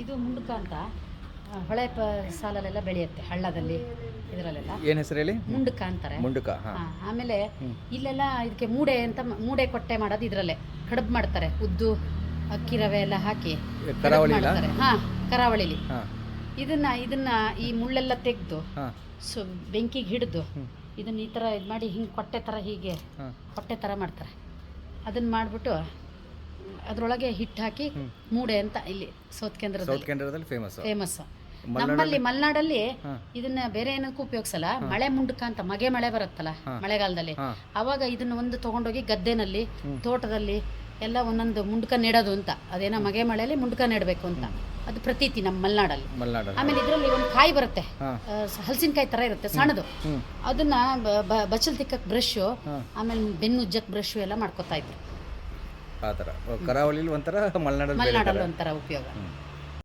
ಇದು ಮುಂಡ್ಕ ಅಂತ. ಹೊಳೆ ಪ ಸಾಲಲ್ಲೆಲ್ಲ ಬೆಳೆಯುತ್ತೆ ಹಳ್ಳದಲ್ಲಿ ಇದರಲ್ಲೆಲ್ಲ. ಏನು ಹೆಸರು ಹೇಳಿ? ಮುಂಡ್ಕ ಅಂತಾರೆ. ಮುಂಡುಕ ಹಾಂ. ಹಾ, ಆಮೇಲೆ ಇಲ್ಲೆಲ್ಲ ಇದಕ್ಕೆ ಮೂಡೆ ಅಂತ ಮ- ಮೂಡೆ ಕೊಟ್ಟೆ ಮಾಡೋದು ಇದರಲ್ಲೇ. ಕಡುಬು ಮಾಡ್ತಾರೆ ಉದ್ದು ಅಕ್ಕಿ ರವೆ ಎಲ್ಲ ಹಾಕಿ ಕಡುಬು ಕರಾವಳಿ ಇಲ್ಲ? ಮಾಡ್ತಾರೆ. ಹಾ ಕರಾವಳಿಲಿ. ಹಾಂ. ಇದನ್ನ ಇದನ್ನ ಈ ಮುಳ್ಳೆಲ್ಲ ತೆಗೆದು ಹಾಂ. ಸೊ ಬೆಂಕಿಗೆ ಹಿಡಿದು ಇದನ್ನ ಈ ಥರ ಇದು ಮಾಡಿ ಹಿಂಗೆ ಕೊಟ್ಟೆ ಥರ ಹೀಗೆ ಕೊಟ್ಟೆ ತರ ಥರ ಮಾಡ್ತಾರೆ. ಅದನ್ನ ಮಾಡಿಬಿಟ್ಟು ಅದರೊಳಗೆ ಹಿಟ್ಟು ಹಾಕಿ ಮೂಡೆ ಅಂತ ಇಲ್ಲಿ ಸೌತ್ ಕೇಂದ್ರದಲ್ಲಿ. ಫೇಮಸ್ ಫೇಮಸ್ ನಮ್ಮಲ್ಲಿ ಮಲೆನಾಡಲ್ಲಿ ಇದನ್ನ ಬೇರೆ ಏನಕ್ಕೂ ಉಪಯೋಗಿಸಲ್ಲ. ಮಳೆ ಮುಂಡಕ ಅಂತ ಮಗೆ ಮಳೆ ಬರುತ್ತಲ್ಲ ಮಳೆಗಾಲದಲ್ಲಿ. ಅವಾಗ ಇದನ್ನ ಒಂದು ತಗೊಂಡೋಗಿ ಗದ್ದೆನಲ್ಲಿ ತೋಟದಲ್ಲಿ ಎಲ್ಲ ಒಂದೊಂದು ಮುಂಡಕ ನೆಡೋದು ಅಂತ. ಅದೇನೋ ಮಗೆ ಮಳೆಯಲ್ಲಿ ಮುಂಡಕ ನೆಡಬೇಕು ಅಂತ. ಅದು ಪ್ರತೀತಿ ನಮ್ಮ ಮಲೆನಾಡಲ್ಲಿ. ಆಮೇಲೆ ಇದರಲ್ಲಿ ಒಂದು ಕಾಯಿ ಬರುತ್ತೆ. ಹಲಸಿನಕಾಯಿ ತರ ಇರುತ್ತೆ ಸಣ್ಣದು. ಅದನ್ನ ಬಚಲ್ ತಿಕ್ಕಕ್ಕೆ ಬ್ರಷ್. ಆಮೇಲೆ ಬೆನ್ನು ಉಜ್ಜಕ್ಕೆ ಬ್ರಷ್ ಎಲ್ಲ ಮಾಡ್ಕೊತಾ ಇದ್ರು. ಆ ಥರ. ಕರಾವಳಿಲಿ ಒಂಥರ ಮಲೆನಾಡಲ್ಲಿ ಮಲೆನಾಡಲ್ಲಿ ಒಂಥರ ಉಪಯೋಗ.